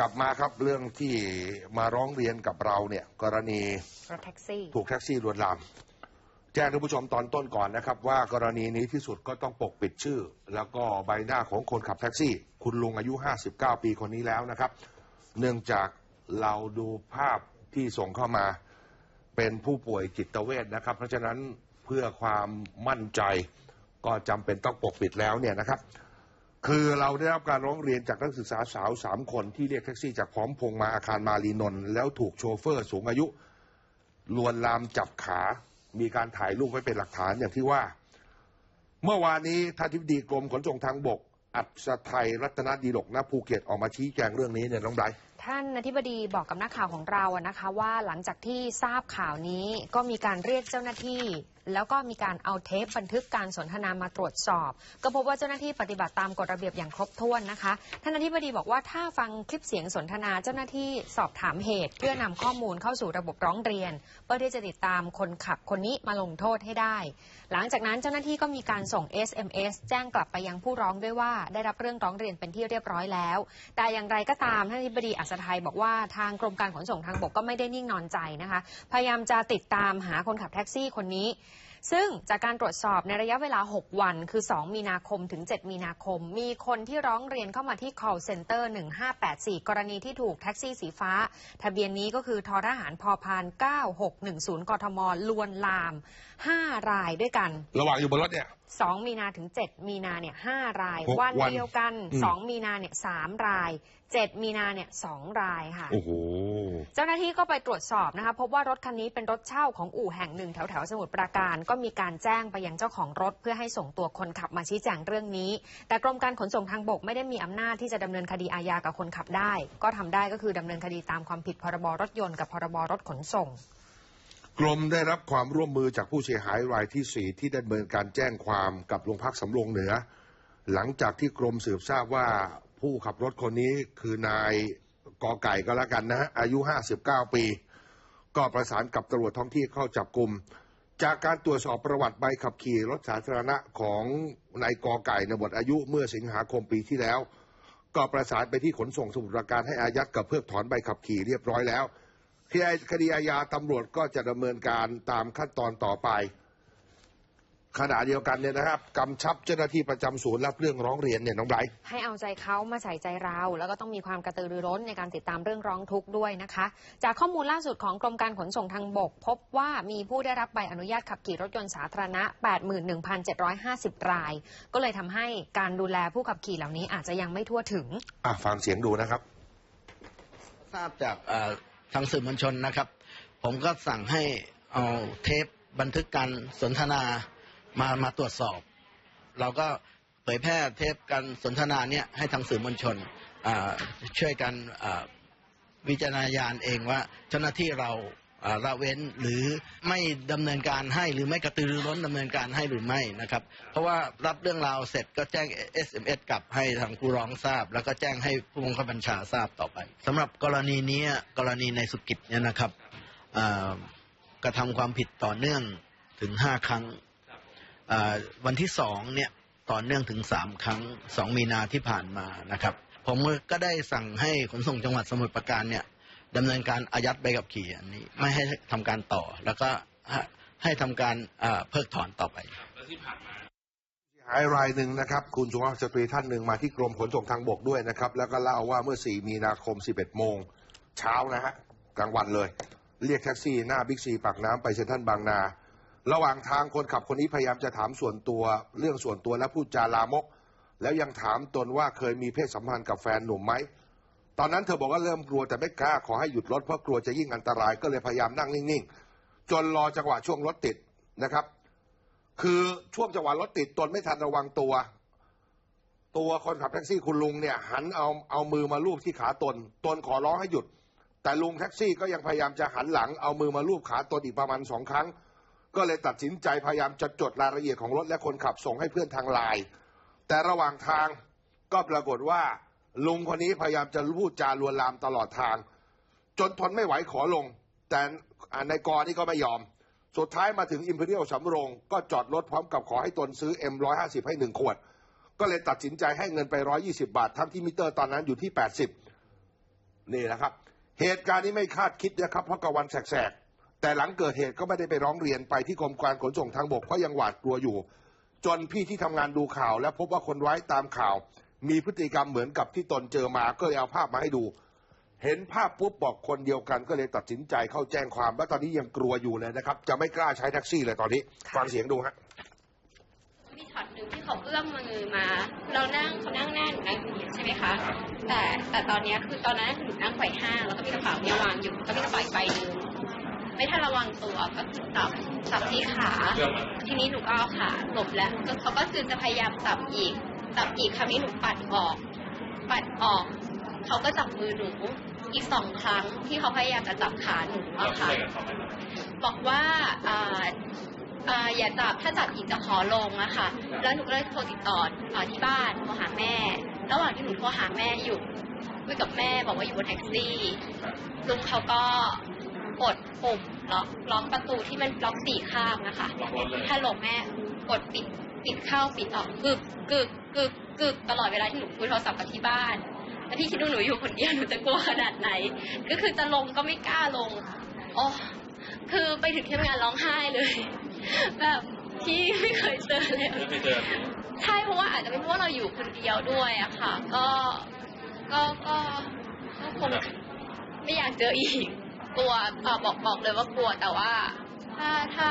กลับมาครับเรื่องที่มาร้องเรียนกับเราเนี่ย กรณีรถแท็กซี่ ถูกแท็กซี่ลวนลาม แจ้งท่านผู้ชมตอนต้นก่อนนะครับ ว่ากรณีนี้ที่สุดก็ต้องปกปิดชื่อ แล้วก็ใบหน้าของคนขับแท็กซี่ คุณลุงอายุ 59 ปีคนนี้แล้วนะครับ เนื่องจากเราดูภาพที่ส่งเข้ามาเป็นผู้ป่วยจิตเวชนะครับ เพราะฉะนั้นเพื่อความมั่นใจก็จำเป็นต้องปกปิดแล้วเนี่ยนะครับ คือเราได้รับการร้องเรียนจากนักศึกษาสาวสามคนที่เรียกแท็กซี่จากพร้อมพงมาอาคารมารีนนท์แล้วถูกโชเฟอร์สูงอายุลวนลามจับขา มีการถ่ายรูปไว้เป็นหลักฐานอย่างที่ว่า เมื่อวานนี้ท่านทิบดีกรมขนส่งทางบก อัศไทยรัตนดีหลกณภูเก็ตออกมาชี้แจงเรื่องนี้เนี่ยน้องไบร ท่านอธิบดีบอกกับนักข่าวของเราอะนะคะ ว่าหลังจากที่ทราบข่าวนี้ก็มีการเรียกเจ้าหน้าที่ แล้วก็มีการเอาเทปบันทึกการสนทนามาตรวจสอบ ก็พบว่าเจ้าหน้าที่ปฏิบัติตามกฎระเบียบอย่างครบถ้วนนะคะ ท่านอธิบดีบอกว่าถ้าฟังคลิปเสียงสนทนาเจ้าหน้าที่สอบถามเหตุ เพื่อนำข้อมูลเข้าสู่ระบบร้องเรียน เพื่อที่จะติดตามคนขับคนนี้มาลงโทษให้ได้ หลังจากนั้นเจ้าหน้าที่ก็มีการส่ง SMS แจ้งกลับไปยังผู้ร้องด้วยว่า ได้รับเรื่องร้องเรียนเป็นที่เรียบร้อยแล้ว แต่อย่างไรก็ตามท่านอธิบดีอัศทัยบอกว่าทางกรมการขนส่งทางบกก็ไม่ได้นิ่งนอนใจนะคะ พยายามจะติดตามหาคนขับแท็กซี่คนนี้ ซึ่งจากการตรวจสอบในระยะเวลา 6 วัน คือ 2 มีนาคมถึง 7 มีนาคม มีคนที่ร้องเรียนเข้ามาที่ call center 1584 กรณีที่ถูกแท็กซี่สีฟ้า ทะเบียนนี้ก็คือททหารพอพาน 9610 กทม ลวนลาม 5 รายด้วยกัน ระหว่างอยู่บนรถเนี่ย2มีนาถึง7มีนาเนี่ย5รายหกวันวันเดียวกันอืม2มีนาเนี่ย3ราย7 มีนาเนี่ย2รายค่ะ โอ้โห เจ้าหน้าที่ก็ไปตรวจสอบนะคะพบว่ารถคันนี้เป็นรถเช่าของอู่แห่งหนึ่งแถวแถวๆสมุทรปราการ ก็มีการแจ้งไปยังเจ้าของรถ เพื่อให้ส่งตัวคนขับมาชี้แจงเรื่องนี้ แต่กรมการขนส่งทางบกไม่ได้มีอำนาจที่จะดำเนินคดีอาญากับคนขับได้ ก็ทำได้ก็คือดำเนินคดีตามความผิดพรบรถยนต์กับพรบรถขนส่งกรมได้รับความร่วมมือจากผู้เสียหายรายที่สี่ที่ดำเนินการแจ้งความกับโรงพักสำโรงเหนือ หลังจากที่กรมสืบทราบว่า ผู้ขับรถคนนี้คือนายกอไก่ก็แล้วกันนะอายุ 59 ปี ก็ประสานกับตำรวจท้องที่เข้าจับกลุ่ม จากการตรวจสอบประวัติใบขับขี่รถสาธารณะของนายกอไก่ในหมดอายุเมื่อสิงหาคมปีที่แล้ว ก็ประสานไปที่ขนส่งสมุทรปราการให้อายัดกับเพิกถอนใบขับขี่เรียบร้อยแล้วคดีอาญาตำรวจก็จะดำเนินการตามขั้นตอนต่อไป ขณะเดียวกันเนี่ยนะครับกำชับเจ้าหน้าที่ประจำศูนย์รับเรื่องร้องเรียนเนี่ยน้องไบรท์ ให้เอาใจเขามาใส่ใจเรา แล้วก็ต้องมีความกระตือรือร้นในการติดตามเรื่องร้องทุกข์ด้วยนะคะ จากข้อมูลล่าสุดของกรมการขนส่งทางบก พบว่ามีผู้ได้รับใบอนุญาตขับขี่รถยนต์สาธารณะ 81,750 ราย ก็เลยทำให้การดูแลผู้ขับขี่เหล่านี้อาจจะยังไม่ทั่วถึง อะฟังเสียงดูนะครับ ทราบจากเอ่อทางสื่อมวลชนนะครับ ผมก็สั่งให้เอาเทปบันทึกการสนทนา มามาตรวจสอบ เราก็เผยแพร่เทปการสนทนาเนี่ยให้ทางสื่อมวลชนช่วยกันวิจารณญาณเองว่าเจ้าหน้าที่เราละเว้นหรือไม่ดำเนินการให้หรือไม่กระตือรือร้นดำเนินการให้หรือไม่นะครับ เพราะว่ารับเรื่องราวเสร็จก็แจ้ง SMS กลับให้ทางผู้ร้องทราบ แล้วก็แจ้งให้ผู้บังคับบัญชาทราบต่อไปสำหรับกรณีนี้กรณีในสุกิจเนี่ยนะครับกระทำความผิดต่อเนื่องถึงห้าครั้ง วันที่สองเนี่ยต่อเนื่องถึงสามครั้งสองมีนาที่ผ่านมานะครับ ผมก็ได้สั่งให้ขนส่งจังหวัดสมุทรปราการเนี่ยดำเนินการอายัดใบขับขี่อันนี้ไม่ให้ทำการต่อ แล้วก็ให้ให้ทำการอ่าเพิกถอนต่อไปหายรายหนึ่งนะครับ คุณสุภาพสตรีท่านหนึ่งมาที่กรมขนส่งทางบกด้วยนะครับ แล้วก็เล่าว่าเมื่อ 4 มีนาคม 11 โมง เช้านะฮะกลางวันเลย เรียกแท็กซี่หน้าบิ๊กซีปากน้ำไปเซ็นทรัลบางนา ระหว่างทางคนขับคนนี้พยายามจะถามส่วนตัวเรื่องส่วนตัวและพูดจาลามก แล้วยังถามตนว่าเคยมีเพศสัมพันธ์กับแฟนหนุ่มไหมตอนนั้นเธอบอกว่าเริ่มกลัวแต่ไม่กล้าขอให้หยุดรถเพราะกลัวจะยิ่งอันตรายก็เลยพยายามนั่งนิ่งๆ จนรอจังหวะช่วงรถติดนะครับ คือช่วงจังหวะรถติดตนไม่ทันระวังตัว ตัวคนขับแท็กซี่คุณลุงเนี่ยหันเอาเอามือมาลูบที่ขาตน ตนขอร้องให้หยุด แต่ลุงแท็กซี่ก็ยังพยายามจะหันหลังเอามือมาลูบขาตนอีกประมาณสองครั้ง ก็เลยตัดสินใจพยายามจะจดรายละเอียดของรถและคนขับส่งให้เพื่อนทางไลน์แต่ระหว่างทางก็ปรากฏว่าลุงคนนี้พยายามจะพูดจาลวนลามตลอดทาง จนทนไม่ไหวขอลง แต่อ่านายกรนี่ก็ไม่ยอม สุดท้ายมาถึงอิมพีเรียลสำโรง ก็จอดรถพร้อมกับขอให้ตนซื้อ M150 ให้หนึ่งขวด ก็เลยตัดสินใจให้เงินไป 120 บาท ทั้งที่มิเตอร์ตอนนั้นอยู่ที่ 80 นี่แหละครับ เหตุการณ์นี้ไม่คาดคิดนะครับ เพราะกลางวันแสกๆ แต่หลังเกิดเหตุก็ไม่ได้ไปร้องเรียนไปที่กรมการขนส่งทางบกเพราะยังหวาดกลัวอยู่ จนพี่ที่ทำงานดูข่าว และพบว่าคนร้ายตามข่าว มีพฤติกรรมเหมือนกับที่ตนเจอมาก็เลยเอาภาพมาให้ดู เห็นภาพปุ๊บบอกคนเดียวกันก็เลยตัดสินใจเข้าแจ้งความ และตอนนี้ยังกลัวอยู่เลยนะครับ จะไม่กล้าใช้แท็กซี่เลยตอนนี้ ฟังเสียงดูฮะ มีช็อตหนึ่งที่เขาเอื้อมมือมา เรานั่งเขานั่งหน้าหนูนั่งอย่างนี้ใช่ไหมคะ แต่แต่ตอนเนี้ยคือตอนนั้นหนูนั่งไขว่ห้างแล้วก็มีกระเป๋าเนี่ยวางอยู่ก็มีกระเป๋าอีกใบหนึ่ง่ระวังตัวก็คือจับจับที่ขา ทีนี้หนูก็เอาขาหลบแล้วเขาก็คือจะพยายามจับอีกจับอีกคราวนี้หนูปัดออก ปัดออก เขาก็จับมือหนูอีกสองครั้งที่เขาพยายามจะจับขาหนูอะค่ะบอกว่าอ่าอย่าจับถ้าจับอีกจะขอลงอะค่ะ แล้วหนูก็เลยโทรติดต่อที่บ้านโทรหาแม่ ระหว่างที่หนูโทรหาแม่อยู่คุยกับแม่บอกว่าอยู่บนแท็กซี่ลุงเขาก็ กดปุ่มล็อกล็อกประตูที่มันล็อกสี่ข้างนะคะถ้าลงแม่กดปิดปิดเข้าปิดออกกึกกึกกึกกึกตลอดเวลาที่หนูคุยโทรศัพท์กับที่บ้านแล้วพี่คิดดูหนูอยู่คนเดียวหนูจะกลัวขนาดไหน ก็คือจะลงก็ไม่กล้าลงโอ้คือไปถึงที่ทำงานร้องไห้เลย แบบที่ไม่เคยเจอเลยใช่เพราะว่าอาจจะเป็นเพราะว่าเราอยู่คนเดียวด้วยอะค่ะ ก็ก็ก็ก็คงไม่อยากเจออีก กลัวอบอกบอกเลยว่ากลัวแต่ว่า ถ้าถ้า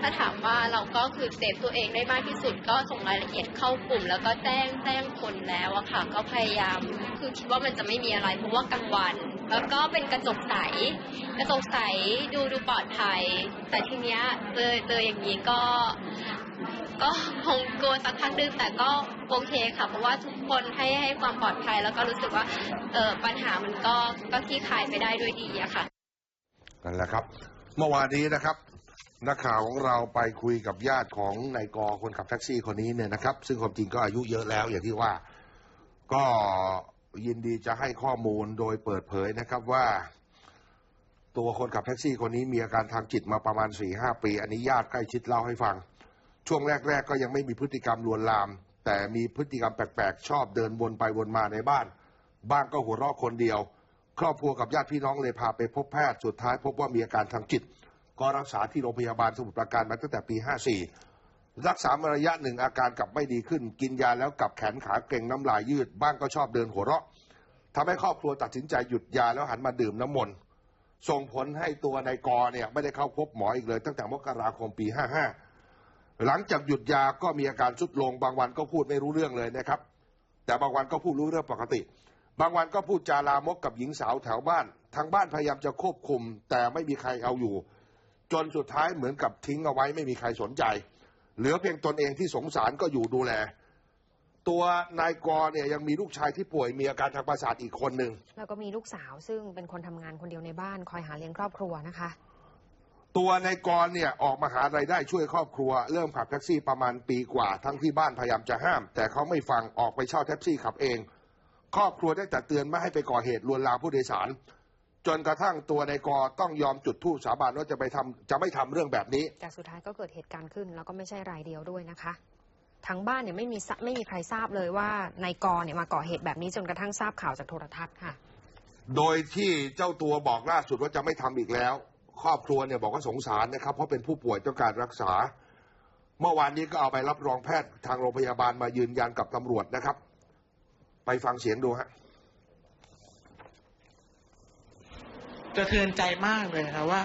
ถ้าถามว่าเราก็คือเซฟตัวเองได้มากที่สุด ก็ส่งรายละเอียดเข้ากลุ่ม แล้วก็แจ้งแจ้งคนแล้วอะค่ะ ก็พยายามคือคิดว่ามันจะไม่มีอะไรเพราะว่ากลางวันแล้วก็เป็นกระจกใส กระจกใสดูดูปลอดภัย แต่ทีเนี้ยเจอเจออย่างนี้ก็ ก็คงกลัวสักพักนึงแต่ก็โอเคค่ะ เพราะว่าทุกคนให้ให้ความปลอดภัย แล้วก็รู้สึกว่าเออปัญหามันก็ก็คลี่คลายไปได้ด้วยดีอะค่ะ นั่นแหละครับ เมื่อวานนี้นะครับ นักข่าวของเราไปคุยกับญาติของนายกอคนขับแท็กซี่คนนี้เนี่ยนะครับ ซึ่งความจริงก็อายุเยอะแล้วอย่างที่ว่าก็ยินดีจะให้ข้อมูลโดยเปิดเผยนะครับว่า ตัวคนขับแท็กซี่คนนี้มีอาการทางจิตมาประมาณ4ี่ห้าปี อันนี้ญาติใกล้ชิดเล่าให้ฟัง ช่วงแรก ๆ ก็ยังไม่มีพฤติกรรมลวนลาม แต่มีพฤติกรรมแปลกๆ ชอบเดินวนไปวนมาในบ้าน บ้างก็หัวเราะคนเดียว ครอบครัวกับญาติพี่น้องเลยพาไปพบแพทย์สุดท้ายพบว่ามีอาการทางจิต ก็รักษาที่โรงพยาบาลสมุทรปราการมาตั้งแต่ปี 54 รักษามาระยะหนึ่งอาการกลับไม่ดีขึ้น กินยาแล้วกลับแขนขาเกร็งน้ำลายยืด บ้างก็ชอบเดินหัวเราะทำให้ครอบครัวตัดสินใจหยุดยาแล้วหันมาดื่มน้ำมนต์ส่งผลให้ตัวนายกอเนี่ยไม่ได้เข้าพบหมออีกเลย ตั้งแต่มกราคมปี 55 หลังจากหยุดยาก็มีอาการทรุดลงบางวันก็พูดไม่รู้เรื่องเลยนะครับ แต่บางวันก็พูดรู้เรื่องปกติ บางวันก็พูดจาลามกกับหญิงสาวแถวบ้าน ทางบ้านพยายามจะควบคุม แต่ไม่มีใครเอาอยู่ จนสุดท้ายเหมือนกับทิ้งเอาไว้ไม่มีใครสนใจ เหลือเพียงตนเองที่สงสารก็อยู่ดูแล ตัวนายกรเนี่ยยังมีลูกชายที่ป่วยมีอาการทางประสาทอีกคนหนึ่งแล้วก็มีลูกสาวซึ่งเป็นคนทำงานคนเดียวในบ้านคอยหาเลี้ยงครอบครัวนะคะ ตัวนายกรเนี่ยออกมาหารายได้ช่วยครอบครัว เริ่มขับแท็กซี่ประมาณปีกว่า ทั้งที่บ้านพยายามจะห้าม แต่เขาไม่ฟังออกไปเช่าแท็กซี่ขับเอง ครอบครัวได้แต่เตือนไม่ให้ไปก่อเหตุลวนลามผู้โดยสาร จนกระทั่งตัวนายกรต้องยอมจุดธูปสาบานว่าจะไปทำจะไม่ทำเรื่องแบบนี้ แต่สุดท้ายก็เกิดเหตุการณ์ขึ้น แล้วก็ไม่ใช่รายเดียวด้วยนะคะทางบ้านเนี่ยไม่มีสะไม่มีใครทราบเลยว่านายกรเนี่ยมาก่อเหตุแบบนี้จนกระทั่งทราบข่าวจากโทรทัศน์ค่ะ โดยที่เจ้าตัวบอกล่าสุดว่าจะไม่ทำอีกแล้ว ครอบครัวเนี่ยบอกว่าสงสารนะครับเพราะเป็นผู้ป่วยต้องการรักษา เมื่อวานนี้ก็เอาไปรับรองแพทย์ทางโรงพยาบาลมายืนยันกับตำรวจนะครับ ไปฟังเสียงดูฮะกระเทือนใจมากเลยค่ะว่า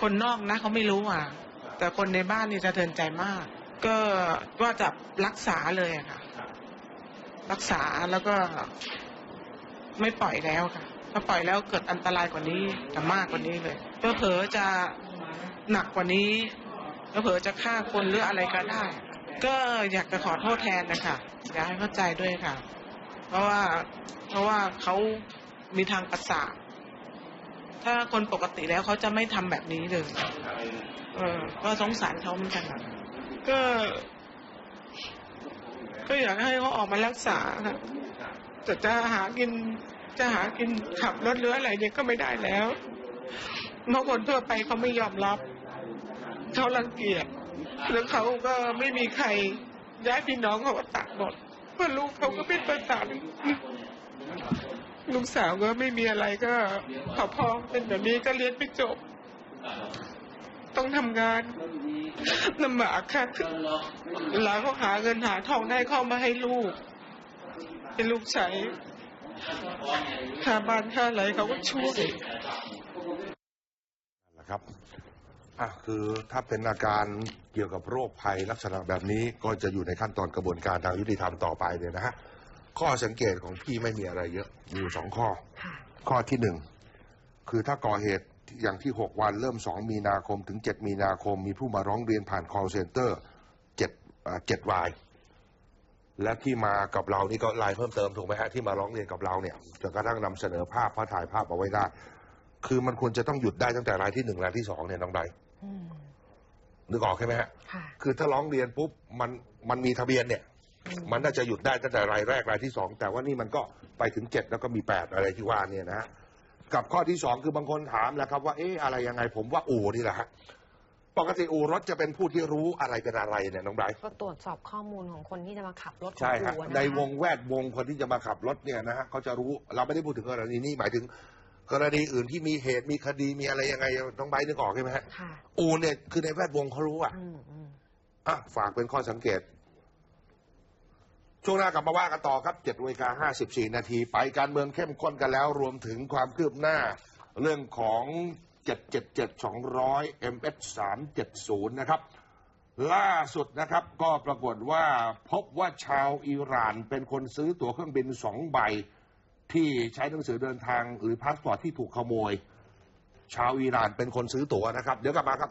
คนนอกนะเขาไม่รู้อะ แต่คนในบ้านนี่สะเทือนใจมาก ก็ว่าจะรักษาเลยอะค่ะ รักษาแล้วก็ไม่ปล่อยแล้วค่ะ ถ้าปล่อยแล้วเกิดอันตรายกว่านี้จะมากกว่านี้เลยเผลอจะหนักกว่านี้เผลอจะฆ่าคนหรืออะไรก็ได้ ก็อยากจะขอโทษแทนนะคะอยากให้เข้าใจด้วยค่ะ เพราะว่าเพราะว่าเขามีทางประสาทถ้าคนปกติแล้วเขาจะไม่ทำแบบนี้เลยเออ ก็สงสารเขาเหมือนกันนะก็ ก็อยากให้เขาออกมารักษาค่ะแต่จะหากินจะหากินขับรถหรืออะไรเนี่ยก็ไม่ได้แล้วเพราะคนทั่วไปเขาไม่ยอมรับ เขารังเกียจ แล้วเขาก็ไม่มีใครย้ายพี่น้องเขาก็ตัดหมดเพราะลูกเขาก็เป็นประสาทลูกสาวก็ไม่มีอะไรก็ขอพ่อเป็นแบบนี้ก็เรียนไม่จบ ต้องทำงานลำบากค่ะเวลาเขาหาเงินหาทองได้เข้ามาให้ลูก เป็นลูกใช้ค่าบ้านค่าอะไรเขาก็ช่วยนะครับ อะคือถ้าเป็นอาการเกี่ยวกับโรคภัยลักษณะแบบนี้ก็จะอยู่ในขั้นตอนกระบวนการทางยุติธรรมต่อไปเนี่ยนะฮะข้อสังเกตของพี่ไม่มีอะไรเยอะมีอยู่สองข้อค่ะข้อที่หนึ่งคือถ้าก่อเหตุอย่างที่ 6 วันเริ่ม 2 มีนาคมถึง 7 มีนาคม มีผู้มาร้องเรียนผ่าน call center 7อ่า7ราย และที่มากับเรานี่ก็รายเพิ่มเติมถูกไหมฮะที่มาร้องเรียนกับเราเนี่ยจนกระทั่งนำเสนอภาพพระถ่ายภาพเอาไว้ได้ คือมันควรจะต้องหยุดได้ตั้งแต่รายที่หนึ่งรายที่สองเนี่ยน้องใบอืม นึกออกใช่ไหมฮะค่ะคือถ้าร้องเรียนปุ๊บมันมันมีทะเบียนเนี่ยอืมมันน่าจะหยุดได้ตั้งแต่รายแรกรายที่สองแต่ว่านี่มันก็ไปถึงเจ็ดแล้วก็มีแปดอะไรที่ว่าเนี่ยนะฮะกับข้อที่สองคือบางคนถามแหล้วครับ ว่าเอ๊ะอะไรยังไงผมว่าอู่นี่แหละฮะปกติอู่รถจะเป็นผู้ที่รู้อะไรเป็นอะไรเนี่ยน้องไบรท์ก็ตรวจสอบข้อมูลของคนที่จะมาขับรถของใช่ฮะอู่นะคะในวงแวดวงคนที่จะมาขับรถเนี่ยนะฮะเขาจะรู้เราไม่ได้พูดถึงกรณีนี้หมายถึง กรณีอื่นที่มีเหตุมีคดีมีอะไรยังไงน้องไบรท์นึกออกใช่ไหมฮะค่ะอู่เนี่ยคือในแวดวงเขารู้อะอืมอืม อะฝากเป็นข้อสังเกต ช่วงหน้ากลับมาว่ากันต่อครับ7นาฬิกา54นาที ไปการเมืองเข้มข้นกันแล้ว รวมถึงความคืบหน้า เรื่องของ777 200 MS 370นะครับ ล่าสุดนะครับ ก็ปรากฏว่าพบว่าชาวอิหร่านเป็นคนซื้อตั๋วเครื่องบินสองใบ ที่ใช้หนังสือเดินทางหรือพาสปอร์ตที่ถูกขโมย ชาวอิหร่านเป็นคนซื้อตั๋วนะครับ เดี๋ยวกลับมาครับ